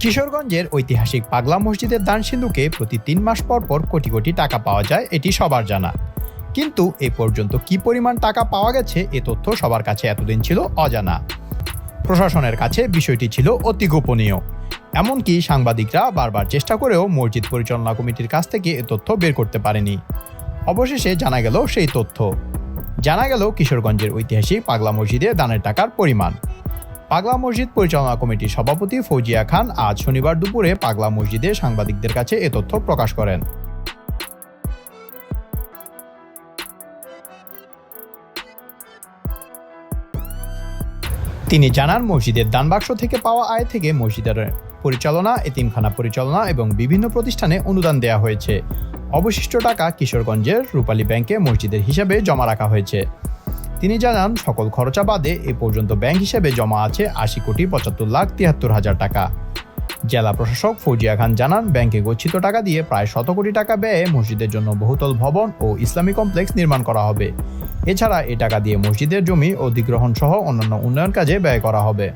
কিশোরগঞ্জের ঐতিহাসিক পাগলা মসজিদের দান সিন্ধুকে প্রতি তিন মাস পর পর কোটি কোটি টাকা পাওয়া যায়, এটি সবার জানা। কিন্তু এ পর্যন্ত কি পরিমাণ টাকা পাওয়া গেছে, এ তথ্য সবার কাছে এতদিন ছিল অজানা। প্রশাসনের কাছে বিষয়টি ছিল অতি গোপনীয়। এমনকি সাংবাদিকরা বারবার চেষ্টা করেও মসজিদ পরিচালনা কমিটির কাছ থেকে এ তথ্য বের করতে পারেনি। অবশেষে জানা গেল সেই তথ্য। জানা গেল কিশোরগঞ্জের ঐতিহাসিক পাগলা মসজিদে দানের টাকার পরিমাণ। পাগলা মসজিদ পরিচালনা কমিটির সভাপতি ফৌজিয়া খান আজ শনিবার দুপুরে পাগলা মসজিদে সাংবাদিকদের কাছে এ তথ্য প্রকাশ করেন। তিনি জানান, মসজিদের দানবাক্স থেকে পাওয়া আয় থেকে মসজিদের পরিচালনা, এতিমখানা পরিচালনা এবং বিভিন্ন প্রতিষ্ঠানে অনুদান দেয়া হয়েছে। অবশিষ্ট টাকা কিশোরগঞ্জের রূপালী ব্যাংকে মসজিদের হিসাবে জমা রাখা হয়েছে। তিনি জানান, সকল খরচা বাদে এ পর্যন্ত ব্যাংক হিসেবে জমা আছে আশি কোটি পঁচাত্তর লাখ তিয়াত্তর হাজার টাকা। জেলা প্রশাসক ফৌজিয়া খান জানান, ব্যাংকে গচ্ছিত টাকা দিয়ে প্রায় শত কোটি টাকা ব্যয়ে মসজিদের জন্য বহুতল ভবন ও ইসলামী কমপ্লেক্স নির্মাণ করা হবে। এছাড়া এ টাকা দিয়ে মসজিদের জমি অধিগ্রহণ সহ অন্যান্য উন্নয়ন কাজে ব্যয় করা হবে।